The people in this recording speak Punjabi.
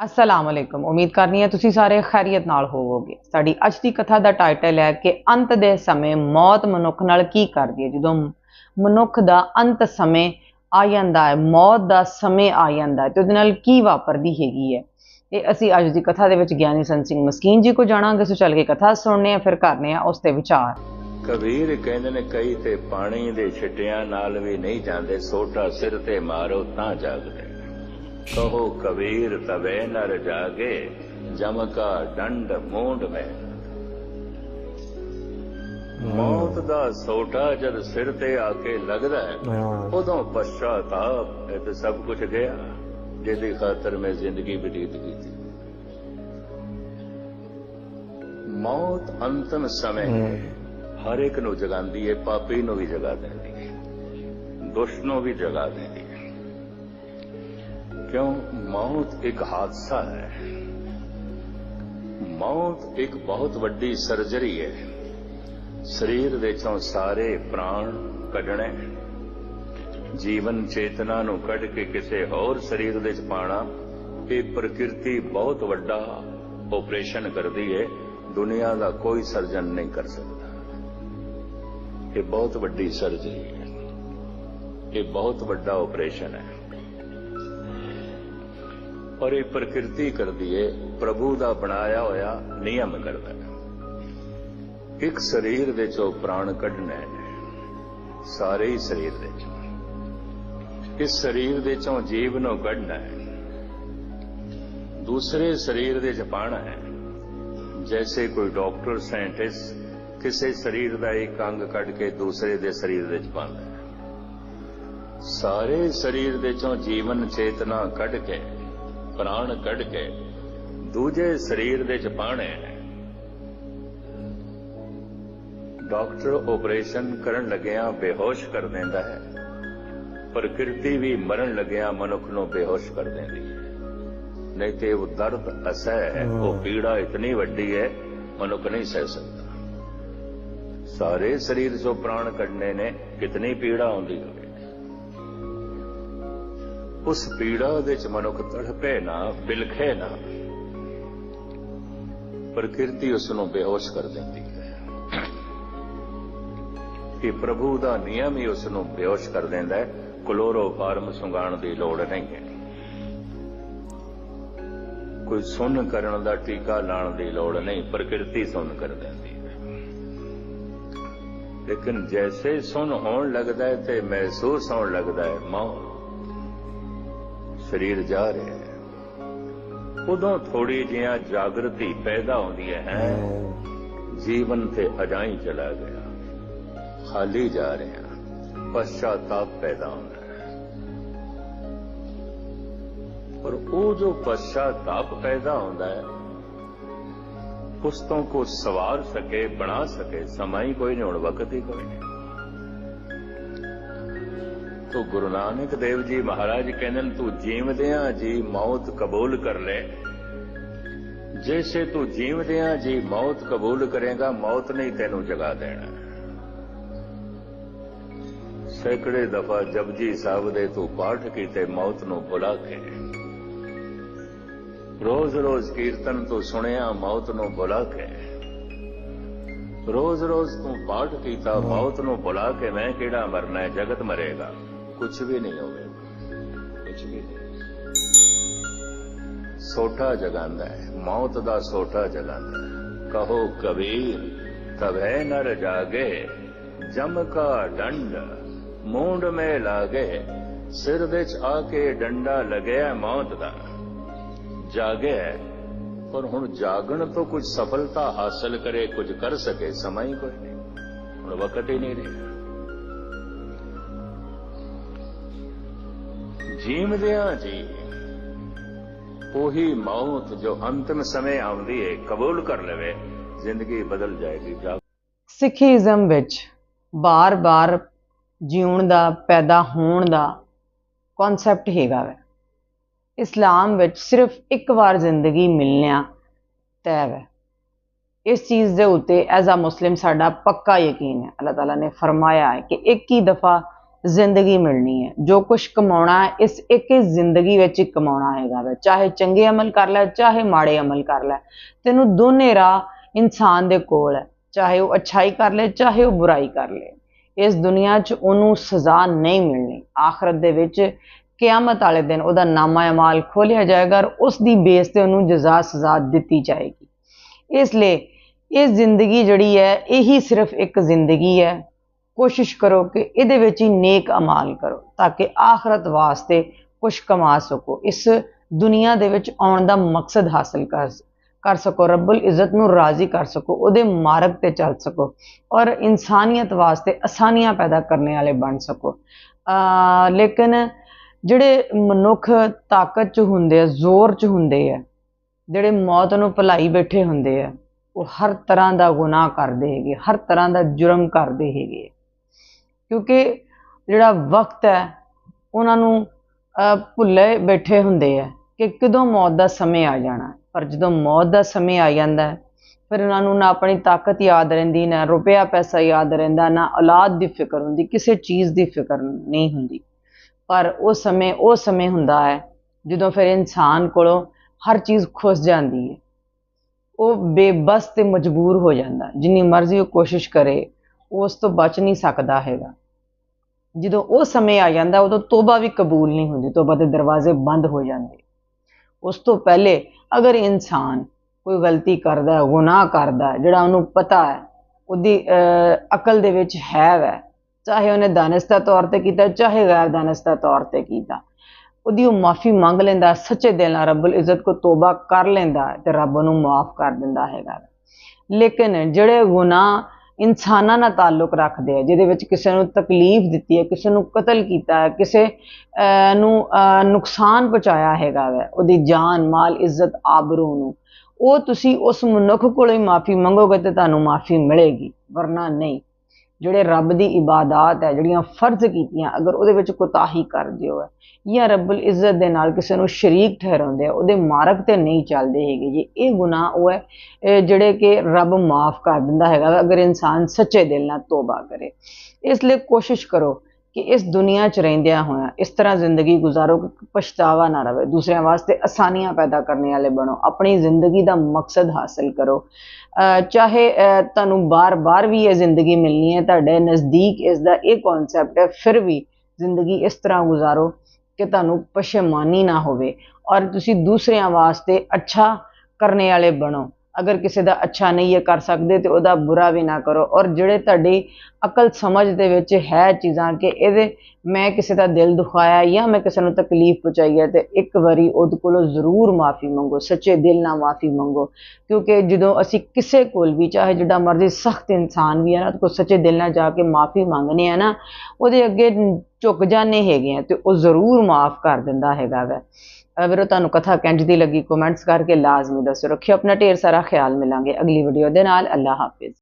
ਅਸਲਾਮ ਅਲੈਕੁਮ ਉਮੀਦ ਕਰਨੀ ਹੈ ਤੁਸੀਂ ਸਾਰੇ ਖੈਰੀਅਤ ਨਾਲ ਹੋਵੋਗੇ। ਸਾਡੀ ਅੱਜ ਦੀ ਕਥਾ ਦਾ ਟਾਈਟਲ ਹੈ ਕਿ ਅੰਤ ਦੇ ਸਮੇਂ ਮੌਤ ਮਨੁੱਖ ਨਾਲ ਕੀ ਕਰਦੀ ਹੈ। ਜਦੋਂ ਮਨੁੱਖ ਦਾ ਅੰਤ ਸਮੇਂ ਆ ਜਾਂਦਾ ਹੈ, ਮੌਤ ਦਾ ਸਮੇਂ ਆ ਜਾਂਦਾ ਹੈ ਤੇ ਉਹਦੇ ਨਾਲ ਕੀ ਵਾਪਰਦੀ ਹੈਗੀ ਹੈ। ਇਹ ਅਸੀਂ ਅੱਜ ਦੀ ਕਥਾ ਦੇ ਵਿੱਚ ਗਿਆਨੀ ਸੰਤ ਸਿੰਘ ਮਸਕੀਨ ਜੀ ਕੋ ਜਾਣਾਂਗੇ। ਸੋ ਚੱਲ ਕੇ ਕਥਾ ਸੁਣਨੇ ਆ ਫਿਰ ਕਰਨੇ ਆ ਉਸ ਤੇ ਵਿਚਾਰ। ਕਬੀਰ ਕਹਿੰਦੇ ਨੇ ਕਈ ਤੇ ਪਾਣੀ ਦੇ ਛਿੱਟਿਆਂ ਨਾਲ ਵੀ ਨਹੀਂ ਜਾਂਦੇ, ਸੋਟਾ ਸਿਰ ਤੇ ਮਾਰੋ ਤਾਂ ਜਾਗਦੇ। ਕਹੋ ਕਬੀਰ ਤਵੇ ਨਰ ਜਾਗੇ ਜਮ ਕਾ ਡੰਡ ਮੂੰਡ ਮੈਂ। ਮੌਤ ਦਾ ਸੋਟਾ ਜਦ ਸਿਰ ਤੇ ਆ ਕੇ ਲੱਗਦਾ ਹੈ ਉਦੋਂ ਪਛਤਾਪ ਇਹ ਤੇ ਸਭ ਕੁਝ ਗਿਆ ਜਿਹਦੀ ਖਾਤਰ ਮੈਂ ਜ਼ਿੰਦਗੀ ਬਤੀਤ ਕੀਤੀ। ਮੌਤ ਅੰਤਮ ਸਮੇਂ ਹਰ ਇੱਕ ਨੂੰ ਜਗਾਉਂਦੀ ਹੈ ਪਾਪੀ ਨੂੰ ਵੀ ਜਗਾ ਦਿੰਦੀ ਹੈ ਦੁਸ਼ਟ ਨੂੰ ਵੀ ਜਗਾ ਦਿੰਦੀ ਹੈ। ਕਿਉਂ ਮੌਤ ਇੱਕ ਹਾਦਸਾ ਹੈ ਮੌਤ ਇੱਕ ਬਹੁਤ ਵੱਡੀ ਸਰਜਰੀ ਹੈ ਸਰੀਰ ਦੇ ਚੋਂ ਸਾਰੇ ਪ੍ਰਾਣ ਕੱਢਣੇ ਜੀਵਨ ਚੇਤਨਾ ਨੂੰ ਕੱਢ ਕੇ ਕਿਸੇ ਹੋਰ ਸਰੀਰ ਦੇ ਚ ਪਾਣਾ ਇਹ ਪ੍ਰਕਿਰਤੀ ਬਹੁਤ ਵੱਡਾ ਆਪਰੇਸ਼ਨ ਕਰਦੀ ਹੈ ਦੁਨੀਆ ਦਾ ਕੋਈ ਸਰਜਨ ਨਹੀਂ ਕਰ ਸਕਦਾ ਇਹ ਬਹੁਤ ਵੱਡੀ ਸਰਜਰੀ ਹੈ ਇਹ ਬਹੁਤ ਵੱਡਾ ਆਪਰੇਸ਼ਨ ਹੈ ਔਰ ਇਹ ਪ੍ਰਕਿਰਤੀ ਕਰਦੀ ਹੈ ਪ੍ਰਭੂ ਦਾ ਬਣਾਇਆ ਹੋਇਆ ਨਿਯਮ ਕਰਦਾ ਹੈ। ਇੱਕ ਸਰੀਰ ਦੇ ਚੋਂ ਪ੍ਰਾਣ ਕੱਢਣਾ ਹੈ, ਸਾਰੇ ਹੀ ਸਰੀਰ ਦੇ ਚੋਂ ਇਸ ਸਰੀਰ ਦੇ ਚੋਂ ਜੀਵ ਨੂੰ ਕੱਢਣਾ ਹੈ, ਦੂਸਰੇ ਸਰੀਰ ਦੇ ਚ ਪਾਣਾ ਹੈ। ਜੈਸੇ ਕੋਈ ਡਾਕਟਰ, ਸਾਇੰਟਿਸਟ ਕਿਸੇ ਸਰੀਰ ਦਾ ਇੱਕ ਅੰਗ ਕੱਢ ਕੇ ਦੂਸਰੇ ਦੇ ਸਰੀਰ ਦੇ ਚ ਪਾਉਂਦਾ ਹੈ। ਸਾਰੇ ਸਰੀਰ ਦੇ ਚੋਂ ਜੀਵਨ ਚੇਤਨਾ ਕੱਢ ਕੇ ਪ੍ਰਾਣ ਕੱਢ ਕੇ ਦੂਜੇ ਸਰੀਰ ਦੇ ਚ ਪਾਣੇ ਡਾਕਟਰ ਆਪਰੇਸ਼ਨ ਕਰਨ ਲੱਗਿਆ ਬੇਹੋਸ਼ ਕਰ ਦਿੰਦਾ ਹੈ। ਪ੍ਰਕਿਰਤੀ ਵੀ ਮਰਨ ਲੱਗਿਆ ਮਨੁੱਖ ਨੂੰ ਬੇਹੋਸ਼ ਕਰ ਦਿੰਦੀ ਹੈ। ਨਹੀਂ ਤੇ ਉਹ ਦਰਦ ਅਸਹਿ ਹੈ। ਉਹ ਪੀੜਾ ਇਤਨੀ ਵੱਡੀ ਹੈ ਮਨੁੱਖ ਨਹੀਂ ਸਹਿ ਸਕਦਾ। ਸਾਰੇ ਸਰੀਰ ਚੋਂ ਪ੍ਰਾਣ ਕੱਢਨੇ ਨੇ ਕਿਤਨੀ ਪੀੜਾ ਆਉਂਦੀ ਹੋਵੇ। ਉਸ ਪੀੜਾ ਦੇ ਚ ਮਨੁੱਖ ਤੜਪੇ ਨਾ ਬਿਲਖੇ ਨਾ ਪ੍ਰਕਿਰਤੀ ਉਸ ਨੂੰ ਬੇਹੋਸ਼ ਕਰ ਦਿੰਦੀ ਹੈ ਕਿ ਪ੍ਰਭੂ ਦਾ ਨਿਯਮ ਹੀ ਉਸ ਨੂੰ ਬੇਹੋਸ਼ ਕਰ ਦਿੰਦਾ ਹੈ ਕਲੋਰੋ ਸੁੰਗਾਣ ਦੀ ਲੋੜ ਨਹੀਂ ਹੈ ਕੋਈ ਸੁਣ ਕਰਨ ਦਾ ਟੀਕਾ ਲਾਣ ਦੀ ਲੋੜ ਨਹੀਂ ਪ੍ਰਕਿਰਤੀ ਸੁਣ ਕਰ ਦਿੰਦੀ ਹੈ ਲੇਕਿਨ ਜੈਸੇ ਸੁਣ ਹੋਣ ਲੱਗਦਾ ਹੈ ਤੇ ਮਹਿਸੂਸ ਹੋਣ ਲੱਗਦਾ ਹੈ ਮੌਤ ਸਰੀਰ ਜਾ ਰਿਹਾ ਹੈ। ਉਦੋਂ ਥੋੜੀ ਜਿਹਾ ਜਾਗਰਤੀ ਪੈਦਾ ਹੁੰਦੀ ਹੈ। ਜੀਵਨ ਤੇ ਅਜਾਈ ਚਲਾ ਗਿਆ। ਖਾਲੀ ਜਾ ਰਿਹਾ। ਪਛਤਾਪ ਪੈਦਾ ਹੁੰਦਾ ਹੈ। ਪਰ ਉਹ ਜੋ ਪਛਤਾਪ ਪੈਦਾ ਹੁੰਦਾ ਹੈ, ਉਸ ਤੋਂ ਕੋ ਸਵਾਰ ਸਕੇ, ਬਣਾ ਸਕੇ, ਸਮਾਂ ਹੀ ਕੋਈ ਨਹੀਂ, ਹੁਣ ਵਕਤ ਹੀ ਕੋਈ ਨਹੀਂ। ਤੋ ਗੁਰੂ ਨਾਨਕ ਦੇਵ ਜੀ ਮਹਾਰਾਜ ਕਹਿੰਦੇ ਨੇ ਤੂੰ ਜੀਵਦਿਆਂ ਜੀ ਮੌਤ ਕਬੂਲ ਕਰ ਲੈ। ਜੈਸੇ ਤੂੰ ਜੀਵਦਿਆਂ ਜੀ ਮੌਤ ਕਬੂਲ ਕਰੇਗਾ, ਮੌਤ ਨਹੀਂ ਤੈਨੂੰ ਜਗਾ ਦੇਣਾ। ਸੈਕੜੇ ਦਫਾ ਜਪਜੀ ਸਾਹਿਬ ਦੇ ਤੂੰ ਪਾਠ ਕੀਤੇ, ਮੌਤ ਨੂੰ ਬੁਲਾ ਕੇ ਰੋਜ਼-ਰੋਜ਼ ਕੀਰਤਨ ਤੂੰ ਸੁਣਿਆ, ਮੌਤ ਨੂੰ ਬੁਲਾ ਕੇ ਰੋਜ਼-ਰੋਜ਼ ਤੂੰ ਪਾਠ ਕੀਤਾ, ਮੌਤ ਨੂੰ ਬੁਲਾ ਕੇ ਮੈਂ ਕਿਹੜਾ ਮਰਨਾ ਹੈ? ਜਗਤ ਮਰੇਗਾ। ਕੁਝ ਵੀ ਨਹੀਂ ਹੋਵੇ। ਕੁਝ ਵੀ ਨਹੀਂ। ਸੋਟਾ ਜਗਾਂਦਾ ਹੈ। ਮੌਤ ਦਾ ਸੋਟਾ ਜਗਾਂਦਾ ਹੈ। ਕਹੋ ਕਬੀਰ, ਤਵੇ ਨਰ ਜਾਗੇ ਜਮ ਕਾ ਡੰਡ, ਮੂੰਡ ਮੇ ਲਾਗੇ, ਸਿਰ ਵਿੱਚ ਆ ਕੇ ਡੰਡਾ ਲਗਿਆ ਮੌਤ ਦਾ। ਜਾਗਿਆ ਪਰ ਹੁਣ ਜਾਗਣ ਤੋਂ ਕੁਝ ਸਫਲਤਾ ਹਾਸਲ ਕਰੇ, ਕੁਝ ਕਰ ਸਕੇ, ਸਮਾਂ ਹੀ ਕੋਈ ਨਹੀਂ। ਹੁਣ ਵਕਤ ਹੀ ਨਹੀਂ ਰਿਹਾ। ਜੀਵਦਿਆਂ ਜੀ। ਉਹੀ ਮੌਤ ਜੋ ਅੰਤਮ ਸਮੇਂ ਆਉਂਦੀ ਹੈ ਕਬੂਲ ਕਰ ਲਵੇ, ਜ਼ਿੰਦਗੀ ਬਦਲ ਜਾਏਗੀ ਸਿੱਖੀਜ਼ਮ ਵਿੱਚ ਬਾਰ-ਬਾਰ ਜਿਉਣ ਦਾ, ਪੈਦਾ ਹੋਣ ਦਾ ਕਨਸੈਪਟ ਹੈਗਾ ਵੈ। ਇਸਲਾਮ ਵਿੱਚ ਸਿਰਫ ਇੱਕ ਵਾਰ ਜ਼ਿੰਦਗੀ ਮਿਲਣਾ ਤੈਅ ਹੈ ਇਸ ਚੀਜ਼ ਦੇ ਉੱਤੇ ਐਜ਼ ਅ ਮੁਸਲਿਮ ਸਾਡਾ ਪੱਕਾ ਯਕੀਨ ਹੈ। ਅੱਲਾਹ ਤਾਲਾ ਨੇ ਫਰਮਾਇਆ ਹੈ ਕਿ ਇੱਕ ਹੀ ਦਫਾ ਜ਼ਿੰਦਗੀ ਮਿਲਣੀ ਹੈ। ਜੋ ਕੁਝ ਕਮਾਉਣਾ ਹੈ, ਇਸ ਇੱਕ ਹੀ ਜ਼ਿੰਦਗੀ ਵਿੱਚ ਹੀ ਕਮਾਉਣਾ ਹੈਗਾ ਵਾ। ਚਾਹੇ ਚੰਗੇ ਅਮਲ ਕਰ ਲੈ, ਚਾਹੇ ਮਾੜੇ ਅਮਲ ਕਰ ਲੈ। ਤੈਨੂੰ ਦੋਨੇ ਰਾਹ ਇਨਸਾਨ ਦੇ ਕੋਲ ਹੈ। ਚਾਹੇ ਉਹ ਅੱਛਾਈ ਕਰ ਲੈ, ਚਾਹੇ ਉਹ ਬੁਰਾਈ ਕਰ ਲੈ। ਇਸ ਦੁਨੀਆ 'ਚ ਉਹਨੂੰ ਸਜ਼ਾ ਨਹੀਂ ਮਿਲਣੀ। ਆਖਰਤ ਦੇ ਵਿੱਚ ਕਿਆਮਤ ਵਾਲੇ ਦਿਨ ਉਹਦਾ ਨਾਮਾ ਅਮਾਲ ਖੋਲਿਆ ਜਾਏਗਾ ਔਰ ਉਸ ਦੀ ਬੇਸ ਤੇ ਉਹਨੂੰ ਜਜ਼ਾ ਸਜ਼ਾ ਦਿੱਤੀ ਜਾਏਗੀ। ਇਸ ਲਈ ਇਹ ਜ਼ਿੰਦਗੀ ਜਿਹੜੀ ਹੈ, ਇਹੀ ਸਿਰਫ ਇੱਕ ਜ਼ਿੰਦਗੀ ਹੈ। ਕੋਸ਼ਿਸ਼ ਕਰੋ ਕਿ ਇਹਦੇ ਵਿੱਚ ਹੀ ਨੇਕ ਅਮਾਲ ਕਰੋ, ਤਾਂ ਕਿ ਆਖਰਤ ਵਾਸਤੇ ਕੁਝ ਕਮਾ ਸਕੋ, ਇਸ ਦੁਨੀਆ ਦੇ ਵਿੱਚ ਆਉਣ ਦਾ ਮਕਸਦ ਹਾਸਲ ਕਰ ਕਰ ਸਕੋ, ਰੱਬੁਲ ਇੱਜ਼ਤ ਨੂੰ ਰਾਜ਼ੀ ਕਰ ਸਕੋ, ਉਹਦੇ ਮਾਰਗ ਤੇ ਚੱਲ ਸਕੋ ਔਰ ਇਨਸਾਨੀਅਤ ਵਾਸਤੇ ਆਸਾਨੀਆਂ ਪੈਦਾ ਕਰਨ ਵਾਲੇ ਬਣ ਸਕੋ। ਆ ਲੇਕਿਨ ਜਿਹੜੇ ਮਨੁੱਖ ਤਾਕਤ ਚ ਹੁੰਦੇ ਆ, ਜ਼ੋਰ ਚ ਹੁੰਦੇ ਆ, ਜਿਹੜੇ ਮੌਤ ਨੂੰ ਭੁਲਾਈ ਬੈਠੇ ਹੁੰਦੇ ਆ, ਉਹ ਹਰ ਤਰ੍ਹਾਂ ਦਾ ਗੁਨਾਹ ਕਰਦੇ ਹੈਗੇ, ਹਰ ਤਰ੍ਹਾਂ ਦਾ ਜੁਰਮ ਕਰਦੇ ਹੈਗੇ ਕਿਉਂਕਿ ਜਿਹੜਾ ਵਕਤ ਹੈ, ਉਹਨਾਂ ਨੂੰ ਭੁੱਲੇ ਬੈਠੇ ਹੁੰਦੇ ਆ ਕਿ ਕਦੋਂ ਮੌਤ ਦਾ ਸਮੇਂ ਆ ਜਾਣਾ। ਪਰ ਜਦੋਂ ਮੌਤ ਦਾ ਸਮੇਂ ਆ ਜਾਂਦਾ ਫਿਰ ਉਹਨਾਂ ਨੂੰ ਨਾ ਆਪਣੀ ਤਾਕਤ ਯਾਦ ਰਹਿੰਦੀ, ਨਾ ਰੁਪਿਆ ਪੈਸਾ ਯਾਦ ਰਹਿੰਦਾ, ਨਾ ਔਲਾਦ ਦੀ ਫਿਕਰ ਹੁੰਦੀ, ਕਿਸੇ ਚੀਜ਼ ਦੀ ਫਿਕਰ ਨਹੀਂ ਹੁੰਦੀ। ਪਰ ਉਹ ਸਮੇਂ ਉਹ ਸਮੇਂ ਹੁੰਦਾ ਹੈ ਜਦੋਂ ਫਿਰ ਇਨਸਾਨ ਕੋਲੋਂ ਹਰ ਚੀਜ਼ ਖੁੱਸ ਜਾਂਦੀ ਹੈ। ਉਹ ਬੇਬਸ ਤੇ ਮਜਬੂਰ ਹੋ ਜਾਂਦਾ, ਜਿੰਨੀ ਮਰਜ਼ੀ ਉਹ ਕੋਸ਼ਿਸ਼ ਕਰੇ ਉਹ ਉਸ ਤੋਂ ਬਚ ਨਹੀਂ ਸਕਦਾ ਹੈਗਾ। ਜਦੋਂ ਉਹ ਸਮੇਂ ਆ ਜਾਂਦਾ ਉਦੋਂ ਤੋਬਾ ਵੀ ਕਬੂਲ ਨਹੀਂ ਹੁੰਦੀ ਤੋਬਾ ਦੇ ਦਰਵਾਜ਼ੇ ਬੰਦ ਹੋ ਜਾਂਦੇ। ਉਸ ਤੋਂ ਪਹਿਲੇ ਅਗਰ ਇਨਸਾਨ ਕੋਈ ਗਲਤੀ ਕਰਦਾ ਹੈ ਗੁਨਾਹ ਕਰਦਾ ਹੈ, ਜਿਹੜਾ ਉਹਨੂੰ ਪਤਾ ਹੈ ਉਹਦੀ ਅਕਲ ਦੇ ਵਿੱਚ ਹੈ ਵੈ ਚਾਹੇ ਉਹਨੇ ਦਾਨਸਤਾ ਤੌਰ ਤੇ ਕੀਤਾ ਚਾਹੇ ਗੈਰ ਦਾਨਸਤਾ ਤੌਰ ਤੇ ਕੀਤਾ ਉਹਦੀ ਉਹ ਮਾਫੀ ਮੰਗ ਲੈਂਦਾ ਸੱਚੇ ਦਿਲ ਨਾਲ ਰੱਬੁਲ ਇੱਜ਼ਤ ਕੋ ਤੋਬਾ ਕਰ ਲੈਂਦਾ ਹੈ ਤੇ ਰੱਬ ਉਹਨੂੰ ਮਾਫ ਕਰ ਦਿੰਦਾ ਹੈਗਾ। ਲੇਕਿਨ ਜਿਹੜੇ ਗੁਨਾਹ ਇਨਸਾਨਾਂ ਨਾਲ ਤਾਲੁਕ ਰੱਖਦੇ ਆ, ਜਿਹਦੇ ਵਿੱਚ ਕਿਸੇ ਨੂੰ ਤਕਲੀਫ ਦਿੱਤੀ ਹੈ, ਕਿਸੇ ਨੂੰ ਕਤਲ ਕੀਤਾ ਹੈ, ਕਿਸੇ ਨੂੰ ਨੁਕਸਾਨ ਪਹੁੰਚਾਇਆ ਹੈਗਾ ਵੈ, ਉਹਦੀ ਜਾਨ, ਮਾਲ, ਇੱਜ਼ਤ, ਆਬਰੂ ਨੂੰ। ਉਹ ਤੁਸੀਂ ਉਸ ਮਨੁੱਖ ਕੋਲੋਂ ਹੀ ਮਾਫੀ ਮੰਗੋਗੇ ਤੇ ਤੁਹਾਨੂੰ ਮਾਫੀ ਮਿਲੇਗੀ, ਵਰਨਾ ਨਹੀਂ। ਜਿਹੜੇ ਰੱਬ ਦੀ ਇਬਾਦਤ ਹੈ, ਜਿਹੜੀਆਂ ਫਰਜ਼ ਕੀਤੀਆਂ, ਅਗਰ ਉਹਦੇ ਵਿੱਚ ਕੋਤਾਹੀ ਦਿਓ ਹੈ, ਜਾਂ ਰੱਬੁਲ ਇੱਜ਼ਤ ਦੇ ਨਾਲ ਕਿਸੇ ਨੂੰ ਸ਼ਰੀਕ ਠਹਿਰਾਉਂਦੇ ਆ, ਉਹਦੇ ਮਾਰਗ ਤੇ ਨਹੀਂ ਚੱਲਦੇ ਹੈਗੇ ਜੀ। ਇਹ ਗੁਨਾਹ ਉਹ ਹੈ ਜਿਹੜੇ ਕਿ ਰੱਬ ਮਾਫ ਕਰ ਦਿੰਦਾ ਹੈਗਾ, ਅਗਰ ਇਨਸਾਨ ਸੱਚੇ ਦਿਲ ਨਾਲ ਤੋਬਾ ਕਰੇ। ਇਸ ਲਈ ਕੋਸ਼ਿਸ਼ ਕਰੋ ਕਿ ਇਸ ਦੁਨੀਆ 'ਚ ਰਹਿੰਦਿਆਂ ਹੋਇਆਂ ਇਸ ਤਰ੍ਹਾਂ ਜ਼ਿੰਦਗੀ ਗੁਜ਼ਾਰੋ ਕਿ ਪਛਤਾਵਾ ਨਾ ਰਵੇ। ਦੂਸਰਿਆਂ ਵਾਸਤੇ ਆਸਾਨੀਆਂ ਪੈਦਾ ਕਰਨ ਵਾਲੇ ਬਣੋ। ਆਪਣੀ ਜ਼ਿੰਦਗੀ ਦਾ ਮਕਸਦ ਹਾਸਲ ਕਰੋ। ਚਾਹੇ ਤੁਹਾਨੂੰ ਬਾਰ-ਬਾਰ ਵੀ ਇਹ ਜ਼ਿੰਦਗੀ ਮਿਲਣੀ ਹੈ, ਤੁਹਾਡੇ ਨਜ਼ਦੀਕ ਇਸ ਦਾ ਇਹ ਕਨਸੈਪਟ ਹੈ, ਫਿਰ ਵੀ ਜ਼ਿੰਦਗੀ ਇਸ ਤਰ੍ਹਾਂ ਗੁਜ਼ਾਰੋ ਕਿ ਤੁਹਾਨੂੰ ਪਸ਼ੇਮਾਨੀ ਨਾ ਹੋਵੇ ਔਰ ਤੁਸੀਂ ਦੂਸਰਿਆਂ ਵਾਸਤੇ ਅੱਛਾ ਕਰਨੇ ਵਾਲੇ ਬਣੋ। ਅਗਰ ਕਿਸੇ ਦਾ ਅੱਛਾ ਨਹੀਂ ਹੈ ਕਰ ਸਕਦੇ ਤੇ ਉਹਦਾ ਬੁਰਾ ਵੀ ਨਾ ਕਰੋ। ਔਰ ਜਿਹੜੇ ਤੁਹਾਡੀ ਅਕਲ ਸਮਝ ਦੇ ਵਿੱਚ ਹੈ ਚੀਜ਼ਾਂ ਕਿ ਇਹਦੇ ਮੈਂ ਕਿਸੇ ਦਾ ਦਿਲ ਦੁਖਾਇਆ ਜਾਂ ਮੈਂ ਕਿਸੇ ਨੂੰ ਤਕਲੀਫ ਪਹੁੰਚਾਈ ਹੈ ਤੇ ਇੱਕ ਵਾਰੀ ਉਹਦੇ ਕੋਲੋਂ ਜ਼ਰੂਰ ਮਾਫੀ ਮੰਗੋ, ਸੱਚੇ ਦਿਲ ਨਾਲ ਮਾਫੀ ਮੰਗੋ। ਕਿਉਂਕਿ ਜਦੋਂ ਅਸੀਂ ਕਿਸੇ ਕੋਲ ਵੀ, ਚਾਹੇ ਜਿਹੜਾ ਮਰਜ਼ੀ ਸਖਤ ਇਨਸਾਨ ਵੀ ਹੈ ਨਾ ਉਹਦੇ ਸੱਚੇ ਦਿਲ ਨਾਲ ਜਾ ਕੇ ਮਾਫੀ ਮੰਗਨੇ ਆ ਨਾ, ਉਹਦੇ ਅੱਗੇ ਝੁਕ ਜਾਂਦੇ ਹੈਗੇ ਆ ਤੇ ਉਹ ਜ਼ਰੂਰ ਮਾਫ ਕਰ ਦਿੰਦਾ ਹੈਗਾ ਵਾ ਵੀਰੋ, ਤੁਹਾਨੂੰ ਕਥਾ ਕਿੰਜ ਦੀ ਲੱਗੀ ਕਮੈਂਟਸ ਕਰਕੇ ਲਾਜ਼ਮੀ ਦੱਸੋ। ਰੱਖਿਓ ਆਪਣਾ ਢੇਰ ਸਾਰਾ ਖਿਆਲ, ਮਿਲਾਂਗੇ ਅਗਲੀ ਵੀਡੀਓ ਦੇ ਨਾਲ। ਅੱਲਾ ਹਾਫਿਜ਼।